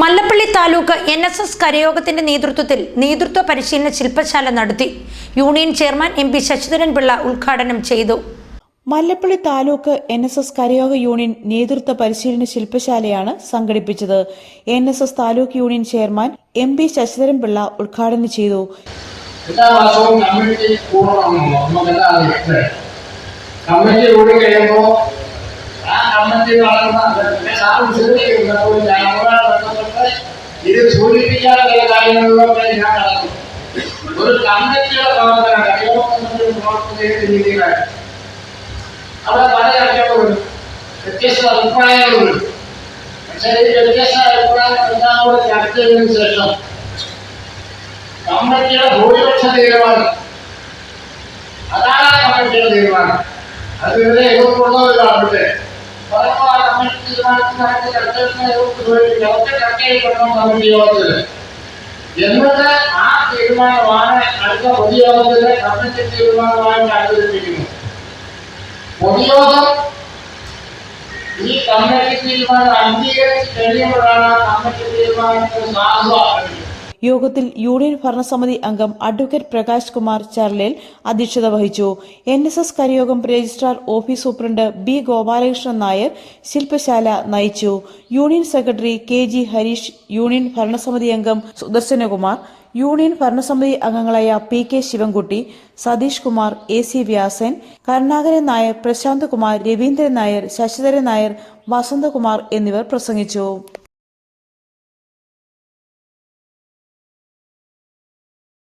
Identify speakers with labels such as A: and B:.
A: Mallappally taluk N S S കരയോഗത്തിന്റെ നേതൃത്വത്തിൽ നേതൃത്വ പരിശീലന ശില്പശാല നടത്തി. Union chairman M P Sasidharan Pillai ഉദ്ഘാടനം ചെയ്തു.
B: Mallappally taluk N S S കരയോഗ union നേതൃത്വ പരിശീലന ശില്പശാലയാണ് സംഘടിപ്പിച്ചത്. N S S taluk union chairman M P Sasidharan Pillai ഉദ്ഘാടനം ചെയ്തു.
C: എല്ലാ കമ്മിറ്റി കൂടണമെന്നോ നമുക്കെല്ലാം അറിയാം കമ്മിറ്റി കൂടി കഴിയുമ്പോൾ ആ കമ്മിറ്റി വളർന്ന ഇത് സൂചിപ്പിക്കാതെ ചില കാര്യങ്ങളിലൊക്കെ ഞാൻ നടക്കും ഒരു കമ്മിറ്റിയുടെ പ്രവർത്തനം കൈവന്നൊരു പ്രവർത്തന രീതിയിലാണ് അവിടെ പല ചർച്ചകളുണ്ട് വ്യത്യസ്ത അഭിപ്രായങ്ങളുണ്ട് പക്ഷേ ഈ വ്യത്യസ്ത അഭിപ്രായങ്ങൾ എല്ലാം കൂടെ ചർച്ച ചെയ്തതിനു ശേഷം കമ്മിറ്റിയുടെ ഭൂരിപക്ഷ തീരുമാനം അതാണ് കമ്മിറ്റിയുടെ തീരുമാനം അത് ഇവിടെ എതിർപ്പുള്ളവരാണ് ഇവിടെ പലപ്പോൾ ആ കമ്മിറ്റി തീരുമാനത്തിനകത്ത് ചർച്ചകളിനെ എതിർപ്പ് ചോദിക്കും അവർക്ക് ചർച്ച ചെയ്യപ്പെടണം കമ്മിറ്റി യോഗത്തിൽ എന്നിട്ട് ആ തീരുമാനമാണ് അടുത്ത പൊതുയോഗത്തിലെ കമ്മിറ്റി തീരുമാനമായിട്ട് അവതരിപ്പിക്കുന്നു പൊതുയോഗം ഈ കമ്മിറ്റി തീരുമാനം അംഗീകരിച്ച് കഴിയുമ്പോഴാണ് ആ കമ്മിറ്റി തീരുമാനത്തിന് സാധുവാക്കുന്നത്
B: യോഗത്തിൽ യൂണിയൻ ഭരണസമിതി അംഗം അഡ്വക്കേറ്റ് പ്രകാശ് കുമാർ ചർലേൽ അധ്യക്ഷത വഹിച്ചു. N S S കരയോഗം registrar office superintendent B Gopalakrishnan Nair ശില്പശാല നയിച്ചു. Union secretary K G Harish union ഭരണസമിതി അംഗം സുദർശനകുമാർ യൂണിയൻ ഭരണസമിതി അംഗങ്ങളായ P K Sivankutty Satheesh Kumar A C Vyasan Karunakaran Nair Prasanth Kumar Raveendran Nair Sasidharan Nair Vasanthakumar എന്നിവർ പ്രസംഗിച്ചു.